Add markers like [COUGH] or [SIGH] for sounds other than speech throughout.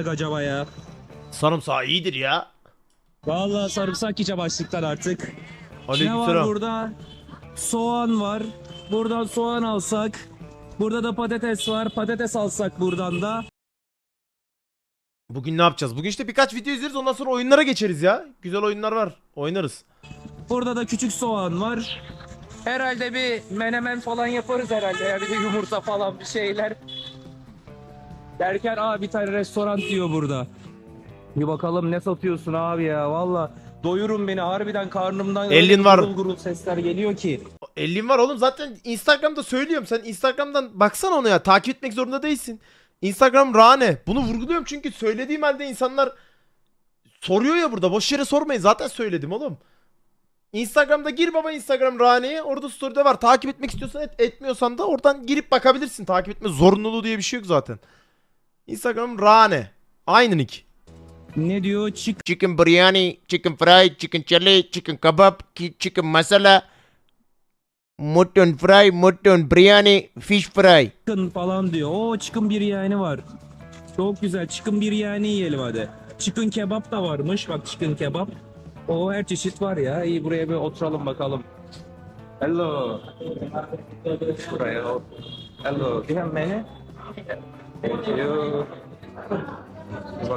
acaba ya? Sarımsağı iyidir ya. Vallahi sarımsak yiyeceğim açlıktan artık. Ne var Aleykümselam. burada? Soğan var. Buradan soğan alsak. Burada da patates var. Patates alsak buradan da. Bugün ne yapacağız? Bugün işte birkaç video izleriz ondan sonra oyunlara geçeriz ya. Güzel oyunlar var. Oynarız. Burada da küçük soğan var. Herhalde bir menemen falan yaparız herhalde ya. Bir de yumurta falan bir şeyler. Derken aa bir tane restoran diyor burada. Bir bakalım ne satıyorsun abi ya valla. Doyurun beni harbiden karnımdan öyle Elin var. gurul gurul sesler geliyor ki. 50 var oğlum zaten Instagram'da söylüyorum. Sen Instagram'dan baksana ona ya. Takip etmek zorunda değilsin. Instagram Rane. Bunu vurguluyorum çünkü söylediğim halde insanlar soruyor ya burada. Boş yere sormayın. Zaten söyledim oğlum. Instagram'da gir baba Instagram Rane'ye. Orada story'de var. Takip etmek istiyorsan et, etmiyorsan da oradan girip bakabilirsin. Takip etme zorunluluğu diye bir şey yok zaten. Instagram Rane. Aynı nick. Ne diyor? Çık Chicken biryani, chicken fry, chicken chili, chicken kebab, ki- chicken masala, mutton fry, mutton biryani, fish fry. çıkın falan diyor. Oo çıkın biryani var. Çok güzel çıkın biryani yiyelim hadi. Çıkın kebap da varmış bak çıkın kebap. O her çeşit var ya. İyi buraya bir oturalım bakalım. Hello. Buraya. Hello. Do you have menu? Bir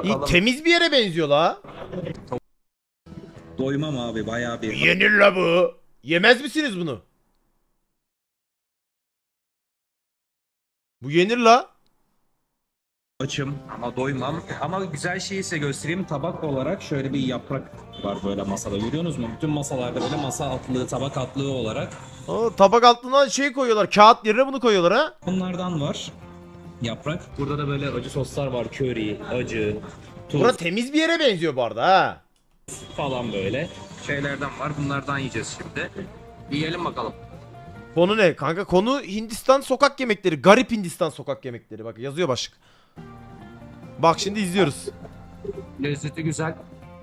İyi, bakalım. temiz bir yere benziyor la. Doymam abi bayağı bir. Yenir la bu. Yemez misiniz bunu? Bu yenir la. Açım ama doymam. Ama güzel şeyi size göstereyim. Tabak olarak şöyle bir yaprak var böyle masada. Görüyorsunuz mu? Bütün masalarda böyle masa altlığı, tabak altlığı olarak. O, tabak altına şey koyuyorlar. Kağıt yerine bunu koyuyorlar ha. Bunlardan var. Yaprak. Burada da böyle acı soslar var. Köri, acı, tuz Bura temiz bir yere benziyor bu arada ha. falan böyle. Şeylerden var. Bunlardan yiyeceğiz şimdi. Yiyelim bakalım. Konu ne? Kanka konu Hindistan sokak yemekleri. Garip Hindistan sokak yemekleri. Bak yazıyor başlık. Bak şimdi izliyoruz. Lezzeti güzel.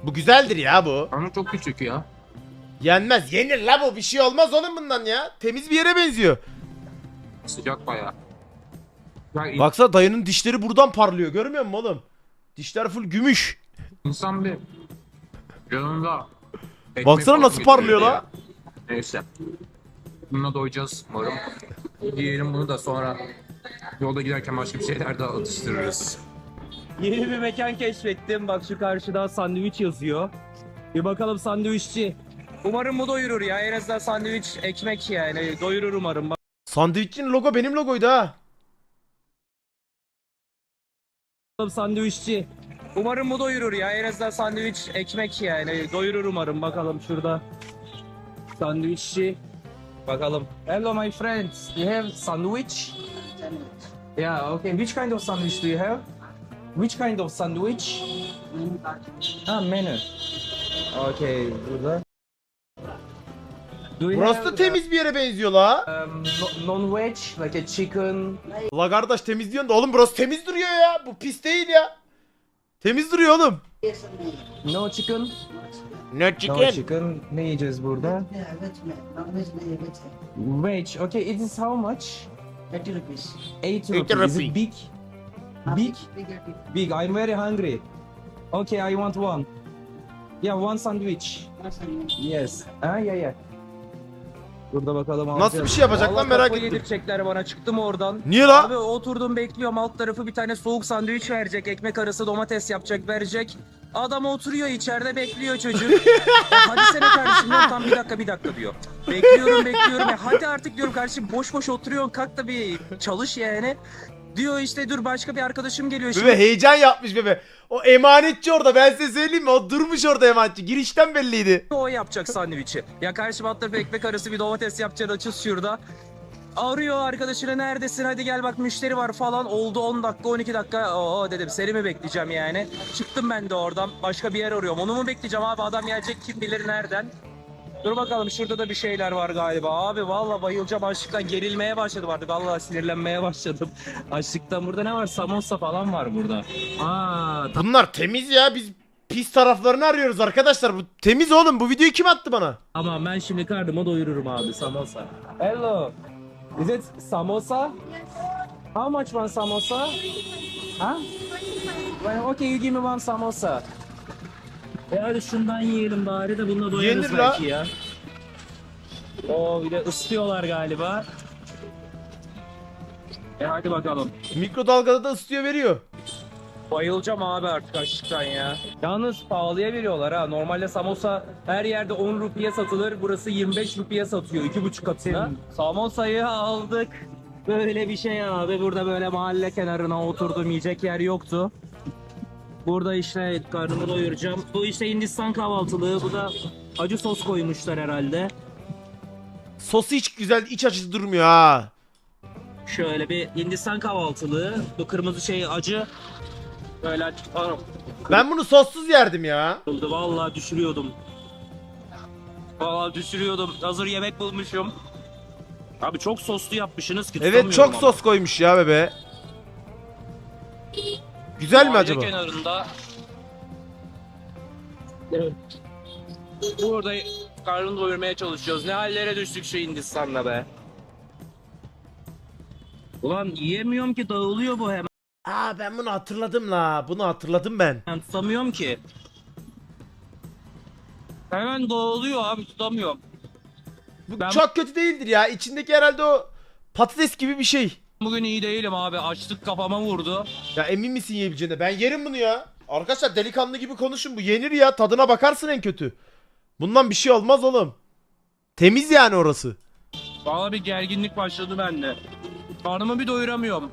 Bu güzeldir ya bu. Ama çok küçük ya. Yenmez. Yenir la bu. Bir şey olmaz oğlum bundan ya. Temiz bir yere benziyor. Sıcak bayağı. Ya Baksana dayının dişleri buradan parlıyor. Görmüyor musun oğlum? Dişler full gümüş. insan bir yanında ekmek Baksana falan nasıl getiriyor parlıyor ya. la. Neyse. Bununla doyacağız umarım. Yiyelim bunu da sonra yolda giderken başka bir şeyler de atıştırırız. Yeni bir mekan keşfettim. Bak şu karşıda sandviç yazıyor. Bir bakalım sandviççi. Umarım bu doyurur ya. En azından sandviç ekmek yani. Doyurur umarım. Sandviçin logo benim logoydu ha. Sandviççi. Umarım bu doyurur ya. En azından sandviç ekmek yani. Doyurur umarım. Bakalım şurada. Sandviççi. Bakalım. Hello my friends. You have sandwich? Yeah, okay. Which kind of sandwich do you have? Which kind of sandwich? Ha menü. Okay, burada. Do you Burası da have, temiz bir yere benziyor la. um, no- non-veg, like a chicken, La kardeş temiz diyorsun da oğlum burası temiz duruyor ya. Bu pis değil ya. Temiz duruyor oğlum. no chicken, Ne no chicken. Ne yiyeceğiz burada? Veg. Okay, it is how much? 30 rupees. 8 Eight rupees. Is rupee. it big? Big? Big. Big. I'm very hungry. Okay, I want one. Yeah, one sandwich. Yes. Ha yeah yeah. Burada bakalım Nasıl bir şey yapacak lan Vallahi merak ettim. yedirecekler bana çıktım oradan. Niye la? Abi oturdum bekliyorum alt tarafı bir tane soğuk sandviç verecek. Ekmek arası domates yapacak verecek. Adam oturuyor içeride bekliyor çocuk. [LAUGHS] E, hadi sene kardeşim diyorum tam bir dakika bir dakika diyor. Bekliyorum bekliyorum. E, hadi artık diyorum kardeşim boş boş oturuyorsun kalk da bir çalış yani. Diyor işte dur başka bir arkadaşım geliyor şimdi. Bebe heyecan yapmış bebe. O emanetçi orada ben size söyleyeyim mi? O durmuş orada emanetçi. Girişten belliydi. O yapacak sandviçi. Ya karşı tarafı ekmek arası bir domates yapacaksın açız şurada. Arıyor arkadaşına neredesin hadi gel bak müşteri var falan. Oldu 10 dakika 12 dakika. Oo dedim seni mi bekleyeceğim yani. Çıktım ben de oradan başka bir yer arıyorum. Onu mu bekleyeceğim abi adam gelecek kim bilir nereden. Dur bakalım şurada da bir şeyler var galiba. Abi valla bayılacağım açlıktan gerilmeye başladım artık. Valla sinirlenmeye [LAUGHS] başladım. Açlıktan burada ne var? Samosa falan var burada. Aa Bunlar temiz ya. Biz pis taraflarını arıyoruz arkadaşlar. Bu temiz oğlum. Bu videoyu kim attı bana? Ama ben şimdi karnımı doyururum abi samosa. Hello. Is it samosa? How much one samosa? Huh? Well, okay, you give me one samosa. E hadi şundan yiyelim bari de bununla doyarız Yenir la. belki ya. Oo bir de ıslıyorlar galiba. E hadi bakalım. Mikrodalgada da ısıtıyor veriyor. Bayılacağım abi artık açlıktan ya. Yalnız pahalıya veriyorlar ha. Normalde samosa her yerde 10 rupiye satılır. Burası 25 rupiye satıyor. 2,5 katına. Samosayı aldık. Böyle bir şey abi. Burada böyle mahalle kenarına oturdum. Yiyecek yer yoktu. Burada işte karnımı doyuracağım. Bu işte Hindistan kahvaltılığı. Bu da acı sos koymuşlar herhalde. Sosu hiç güzel iç açıcı durmuyor ha. Şöyle bir Hindistan kahvaltılığı. Bu kırmızı şey acı. Böyle Aa, Ben bunu sossuz yerdim ya. Vallahi düşürüyordum. Vallahi düşürüyordum. Hazır yemek bulmuşum. Abi çok soslu yapmışsınız ki Evet çok ama. sos koymuş ya bebe. Güzel mi acaba? kenarında. Evet. Burada karnını doyurmaya çalışıyoruz. Ne hallere düştük şu Hindistan'la be. Ulan yiyemiyorum ki dağılıyor bu hemen. Aa ben bunu hatırladım la. Bunu hatırladım ben. Ben tutamıyorum ki. Hemen dağılıyor abi tutamıyorum. Bu Ben- çok kötü değildir ya. İçindeki herhalde o patates gibi bir şey. Bugün iyi değilim abi. Açlık kafama vurdu. Ya emin misin yiyebileceğine? Ben yerim bunu ya. Arkadaşlar delikanlı gibi konuşun. Bu yenir ya. Tadına bakarsın en kötü. Bundan bir şey olmaz oğlum. Temiz yani orası. Valla bir gerginlik başladı bende. Karnımı bir doyuramıyorum.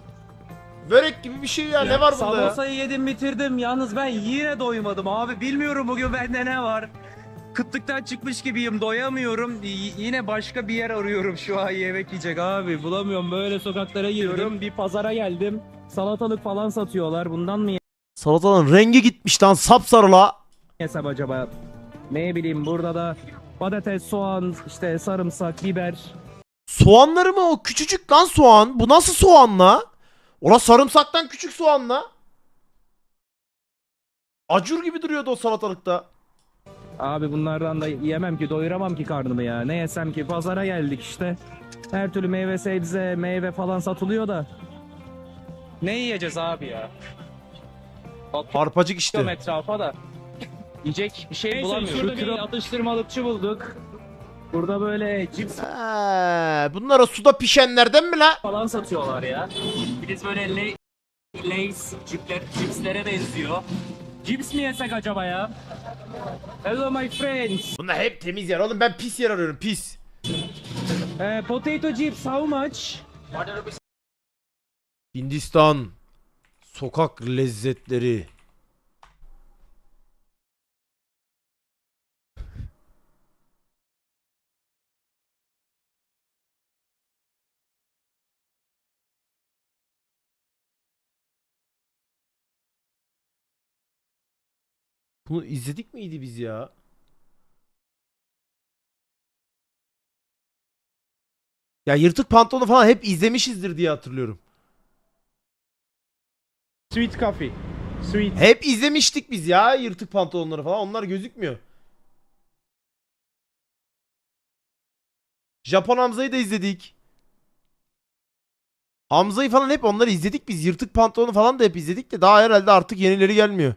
Börek gibi bir şey ya. Ne var bunda ya? Samosayı yedim bitirdim. Yalnız ben yine doymadım abi. Bilmiyorum bugün bende ne var. Kıtlıktan çıkmış gibiyim. Doyamıyorum. Y- yine başka bir yer arıyorum şu an yemek yiyecek abi. Bulamıyorum. Böyle sokaklara giriyorum. Bir pazara geldim. Salatalık falan satıyorlar. Bundan mı Salatanın rengi gitmiş lan sapsarı la. yesem acaba? Ne bileyim burada da patates, soğan, işte sarımsak, biber. Soğanları mı o? Küçücük lan soğan. Bu nasıl soğan la? Ola sarımsaktan küçük soğan la. Acur gibi duruyordu o salatalıkta. Abi bunlardan da yemem ki doyuramam ki karnımı ya. Ne yesem ki pazara geldik işte. Her türlü meyve sebze meyve falan satılıyor da. Ne yiyeceğiz abi ya? Arpacık Bakıyorum işte. etrafa da. Yiyecek bir şey bulamıyorum. Şurada bir atıştırmalıkçı bulduk. Burada böyle cips Ha, bunlar o suda pişenlerden mi la? falan satıyorlar ya. Biz böyle le Lays cipler, cipslere benziyor. Cips mi yesek acaba ya? Hello my friends. Bunlar hep temiz yer oğlum ben pis yer arıyorum pis. Eh, potato chips how much? Hindistan sokak lezzetleri. Bunu izledik miydi biz ya? Ya yırtık pantolonu falan hep izlemişizdir diye hatırlıyorum. Sweet coffee. Sweet. Hep izlemiştik biz ya yırtık pantolonları falan. Onlar gözükmüyor. Japon Hamza'yı da izledik. Hamza'yı falan hep onları izledik biz. Yırtık pantolonu falan da hep izledik de daha herhalde artık yenileri gelmiyor.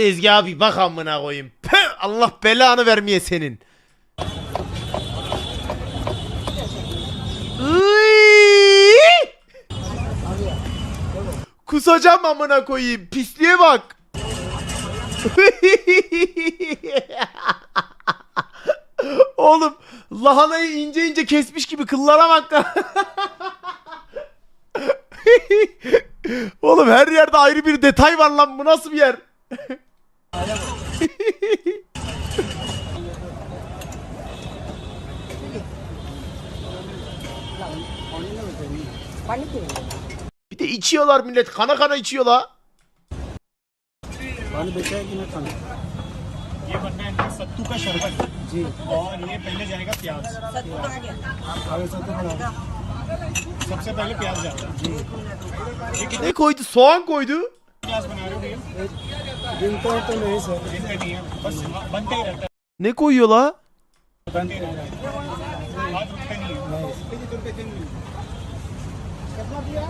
Tezgaha bir bak amına koyayım. Püh! Allah belanı vermeye senin. Iiii! Kusacağım amına koyayım. Pisliğe bak. [LAUGHS] Oğlum lahanayı ince ince kesmiş gibi kıllara bak. [LAUGHS] Oğlum her yerde ayrı bir detay var lan. Bu nasıl bir yer? [LAUGHS] Bir de içiyorlar millet. Kana kana içiyorlar. ये बनना है सत्तू का शरबत जी और ये पहले जाएगा प्याज सत्तू आ गया सत्तू सबसे पहले प्याज जाता है जी Ne koydu? Soğan koydu. प्याज बना रहे हो भैया गिनते हैं तो नहीं सर गिनते नहीं है बस बनते ही रहता Ne koyuyor la? है बनते ही रहता है आज रुकते नहीं है कितना दिया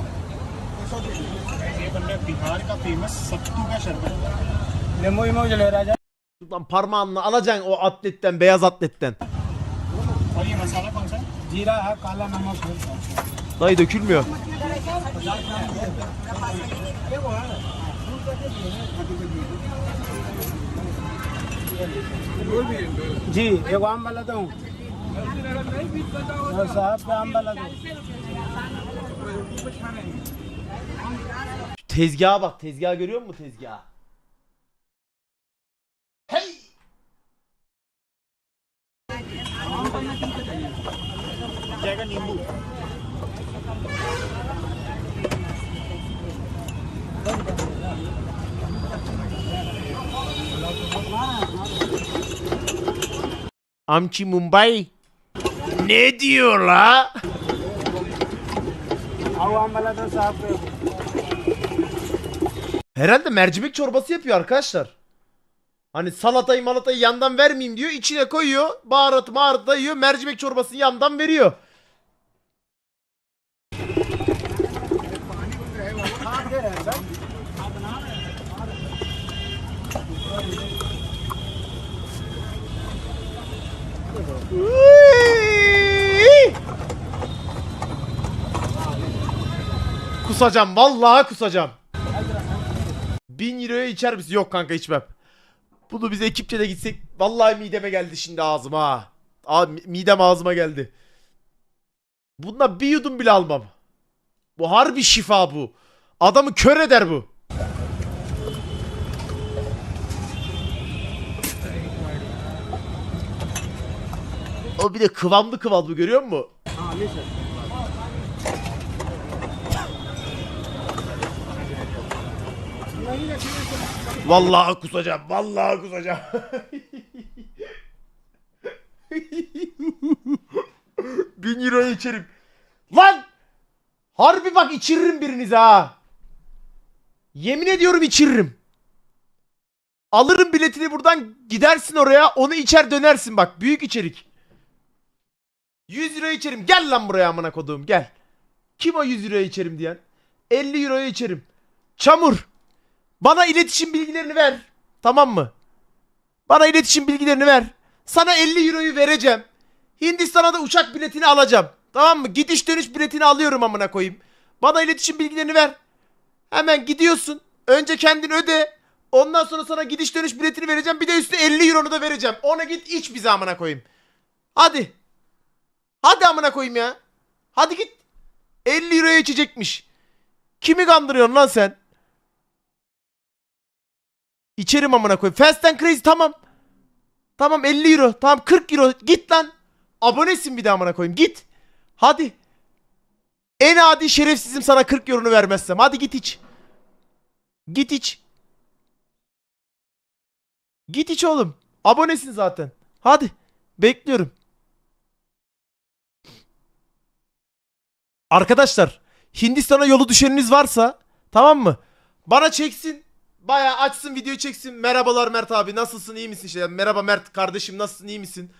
ये बन रहा है बिहार का फेमस सत्तू का शरबत लेमो इमो जले राजा Lan parmağınla alacaksın o atletten, beyaz atletten. और ये मसाला कौन सा है जीरा है काला नमक है Dayı dökülmüyor. जी एक आम वाला दो साहब का आम वाला दो Tezgaha bak. Tezgahı görüyor musun tezgahı? Hey! जाएगा नींबू Amçi Mumbai. Ne diyor la? Herhalde mercimek çorbası yapıyor arkadaşlar. Hani salatayı malatayı yandan vermeyeyim diyor. içine koyuyor. Baharat maharat da yiyor. Mercimek çorbasını yandan veriyor. Kusacağım. Vallahi kusacağım. 1000 euroya içer misin? Yok kanka içmem. Bunu biz ekipçe de gitsek vallahi mideme geldi şimdi ağzıma ha. Aa, mi- midem ağzıma geldi. Bundan bir yudum bile almam. Bu harbi şifa bu. Adamı kör eder bu. O bir de kıvamlı kıvamlı görüyor musun? Vallahi kusacağım. Vallahi kusacağım. [LAUGHS] Bin euro içerim. Lan! Harbi bak içiririm birinize ha. Yemin ediyorum içiririm. Alırım biletini buradan gidersin oraya onu içer dönersin bak büyük içerik. 100 euro içerim gel lan buraya amına koduğum gel. Kim o 100 euroya içerim diyen? 50 euroya içerim. Çamur. Bana iletişim bilgilerini ver. Tamam mı? Bana iletişim bilgilerini ver. Sana 50 euroyu vereceğim. Hindistan'a da uçak biletini alacağım. Tamam mı? Gidiş dönüş biletini alıyorum amına koyayım. Bana iletişim bilgilerini ver. Hemen gidiyorsun. Önce kendin öde. Ondan sonra sana gidiş dönüş biletini vereceğim. Bir de üstüne 50 euronu da vereceğim. Ona git iç bize amına koyayım. Hadi. Hadi amına koyayım ya. Hadi git. 50 euroya içecekmiş. Kimi kandırıyorsun lan sen? İçerim amına koyayım. Fast and Crazy tamam. Tamam 50 euro. Tamam 40 euro. Git lan. Abonesin bir de amına koyayım. Git. Hadi. En adi şerefsizim sana 40 euro'nu vermezsem. Hadi git iç. Git iç. Git iç oğlum. Abonesin zaten. Hadi. Bekliyorum. Arkadaşlar Hindistan'a yolu düşeniniz varsa tamam mı? Bana çeksin. Baya açsın videoyu çeksin. Merhabalar Mert abi nasılsın iyi misin? İşte, merhaba Mert kardeşim nasılsın iyi misin?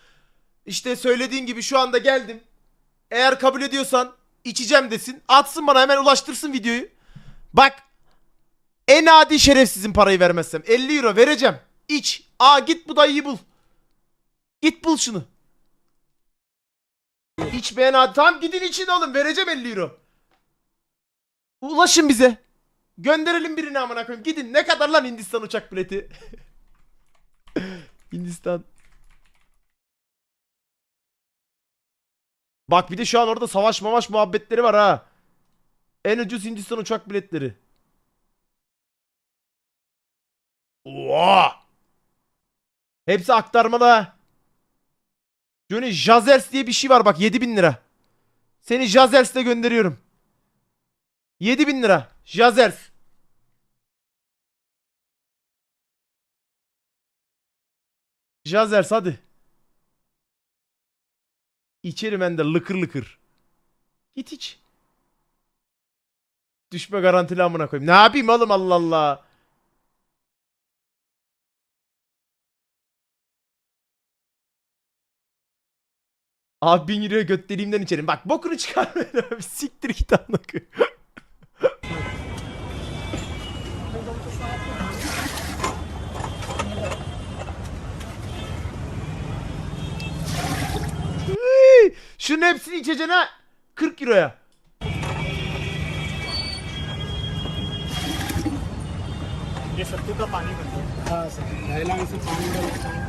İşte söylediğin gibi şu anda geldim. Eğer kabul ediyorsan içeceğim desin. Atsın bana hemen ulaştırsın videoyu. Bak en adi şerefsizin parayı vermezsem. 50 euro vereceğim. İç. Aa git bu dayıyı bul. Git bul şunu. İçmeyen adi. Tamam gidin için oğlum vereceğim 50 euro. Ulaşın bize. Gönderelim birini amına koyayım. Gidin. Ne kadar lan Hindistan uçak bileti? [LAUGHS] Hindistan. Bak bir de şu an orada savaş mamaş muhabbetleri var ha. En ucuz Hindistan uçak biletleri. Oha! Hepsi aktarmalı ha. Johnny Jazers diye bir şey var bak 7000 lira. Seni Jazers'le gönderiyorum. 7000 lira. Jazers. Jazers hadi. İçerim ben de lıkır lıkır. Git iç. Düşme garantili amına koyayım. Ne yapayım oğlum Allah Allah. Abi bin liraya göt deliğimden içerim. Bak bokunu çıkarmayın abi. [LAUGHS] Siktir git amına. Şunun hepsini içeceğine 40 euroya. ये सत्तू का पानी बनता है हाँ सर पहला इसे पानी डालता है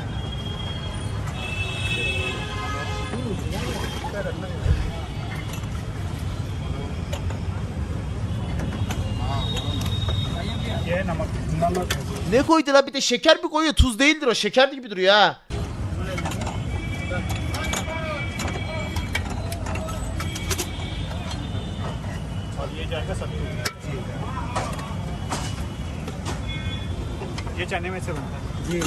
ये है नमक नमक है Ne koydu lan bir de şeker mi koyuyor? Tuz değildir o. Şeker gibi duruyor ha. ये चने में से बनता है जी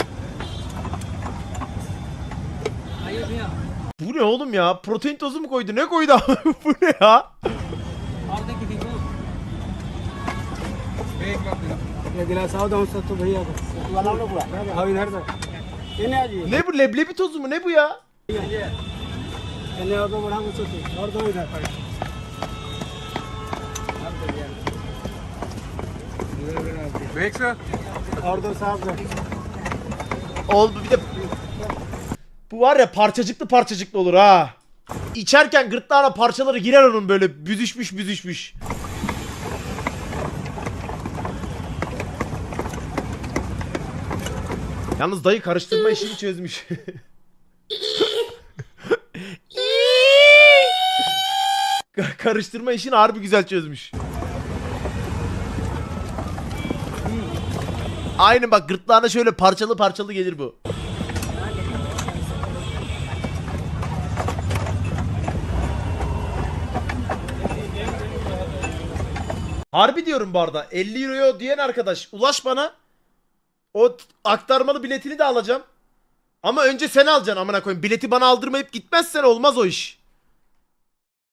Bu ne oğlum ya? Protein tozu mu koydu? Ne koydu? [LAUGHS] Bu ne ya? ये गिलास आओ दो सत्तू भैया को वाला लोग हुआ आओ इधर से इन्हें आ जाइए Ne bu? Leblebi tozu mu? Ne bu ya? इन्हें और दो बढ़ा को सत्तू और दो इधर और Wechsel. Orada sağda. Oldu bir de bu var ya parçacıklı parçacıklı olur ha. İçerken gırtlağına parçaları girer onun böyle büzüşmüş büzüşmüş. Yalnız dayı karıştırma işini çözmüş. [LAUGHS] karıştırma işini harbi güzel çözmüş. Aynı bak gırtlağına şöyle parçalı parçalı gelir bu. Harbi diyorum bu arada. 50 euroya diyen arkadaş ulaş bana. O aktarmalı biletini de alacağım. Ama önce sen alacaksın amına koyayım. Bileti bana aldırmayıp gitmezsen olmaz o iş.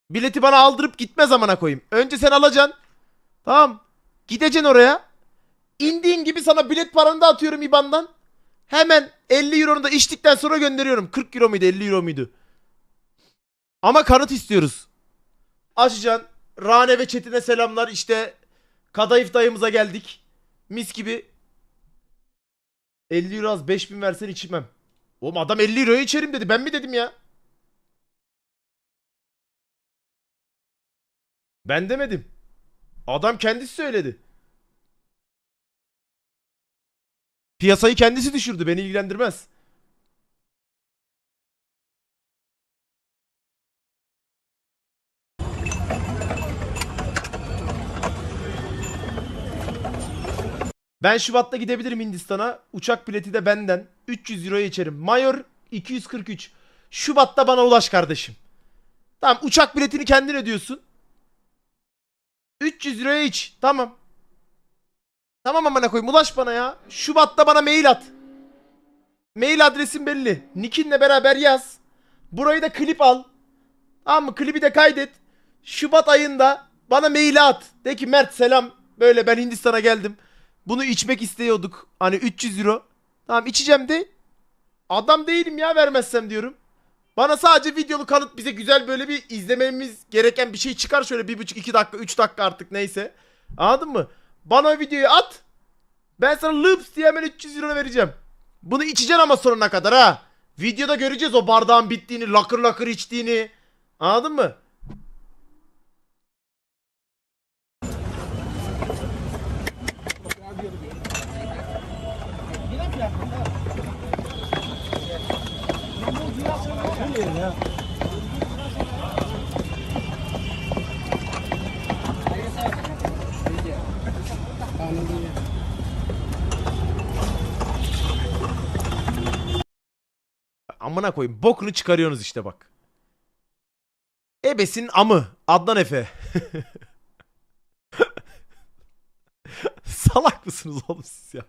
Bileti bana aldırıp gitmez amına koyayım. Önce sen alacaksın. Tamam. Gideceksin oraya. İndiğin gibi sana bilet paranı da atıyorum IBAN'dan. Hemen 50 euronu da içtikten sonra gönderiyorum. 40 euro muydu 50 euro muydu? Ama kanıt istiyoruz. Açacaksın. Rane ve Çetin'e selamlar. İşte Kadayıf dayımıza geldik. Mis gibi. 50 euro az 5000 versen içmem. Oğlum adam 50 euroya içerim dedi. Ben mi dedim ya? Ben demedim. Adam kendisi söyledi. Piyasayı kendisi düşürdü. Beni ilgilendirmez. Ben Şubat'ta gidebilirim Hindistan'a. Uçak bileti de benden. 300 euroya içerim. Mayor 243. Şubat'ta bana ulaş kardeşim. Tamam uçak biletini kendin ödüyorsun. 300 liraya iç. Tamam. Tamam amına koyayım ulaş bana ya. Şubat'ta bana mail at. Mail adresim belli. Nick'inle beraber yaz. Burayı da klip al. Tamam mı? Klibi de kaydet. Şubat ayında bana mail at. De ki Mert selam. Böyle ben Hindistan'a geldim. Bunu içmek istiyorduk. Hani 300 euro. Tamam içeceğim de. Adam değilim ya vermezsem diyorum. Bana sadece videolu kanıt bize güzel böyle bir izlememiz gereken bir şey çıkar şöyle bir buçuk iki dakika üç dakika artık neyse. Anladın mı? Bana videoyu at. Ben sana loops diye hemen 300 euro vereceğim. Bunu içeceksin ama sonuna kadar ha. Videoda göreceğiz o bardağın bittiğini, lakır lakır içtiğini. Anladın mı? Amına koyayım. Bokunu çıkarıyorsunuz işte bak. Ebes'in amı. Adnan Efe. [LAUGHS] Salak mısınız oğlum siz ya?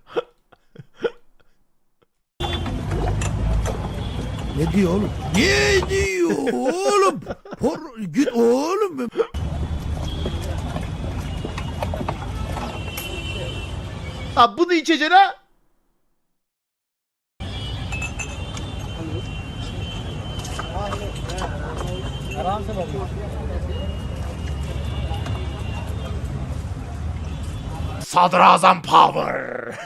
Ne diyor oğlum? Ne diyor oğlum? Por, git oğlum. Ha bunu içeceğine आराम से बोलो Sadrazam power.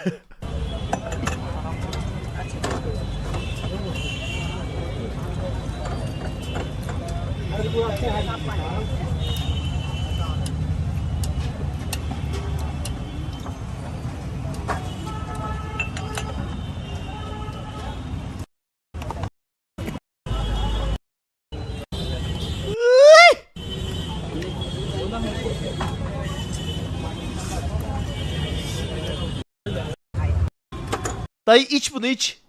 [LAUGHS] Dayı iç bunu iç.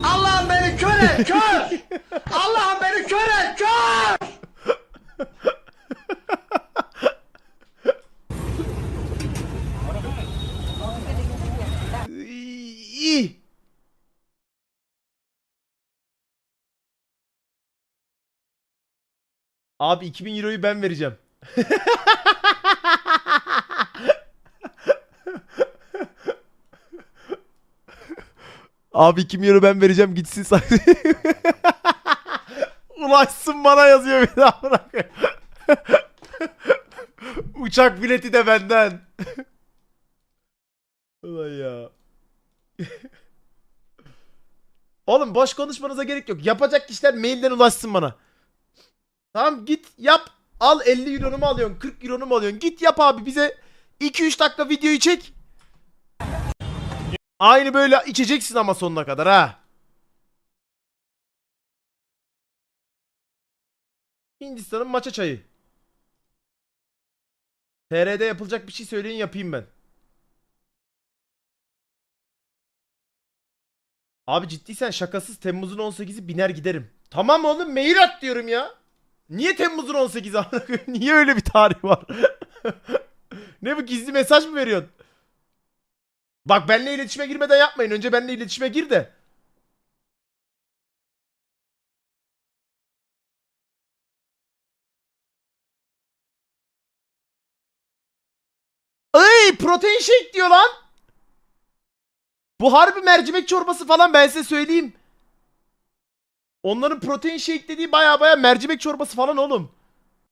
Allah'ım beni kör et kör! [LAUGHS] Allah'ım beni kör et kör! İyi. Abi 2000 euroyu ben vereceğim. [LAUGHS] Abi 2000 euro ben vereceğim gitsin saklı. [LAUGHS] Ulaşsın bana yazıyor bir daha bırak. [LAUGHS] Uçak bileti de benden. [LAUGHS] Ulan ya. Oğlum boş konuşmanıza gerek yok. Yapacak kişiler mailden ulaşsın bana. Tamam git yap. Al 50 euronu mu alıyorsun? 40 euronu mu alıyorsun? Git yap abi bize 2-3 dakika videoyu çek. Aynı böyle içeceksin ama sonuna kadar ha. Hindistan'ın maça çayı. TR'de yapılacak bir şey söyleyin yapayım ben. Abi ciddiysen şakasız Temmuz'un 18'i biner giderim. Tamam oğlum mail at diyorum ya. Niye Temmuz'un 18'i amına koyayım? Niye öyle bir tarih var? [LAUGHS] ne bu gizli mesaj mı veriyorsun? Bak benimle iletişime girmeden yapmayın. Önce benimle iletişime gir de. Ay protein shake diyor lan. Bu harbi mercimek çorbası falan ben size söyleyeyim. Onların protein shake dediği baya baya mercimek çorbası falan oğlum.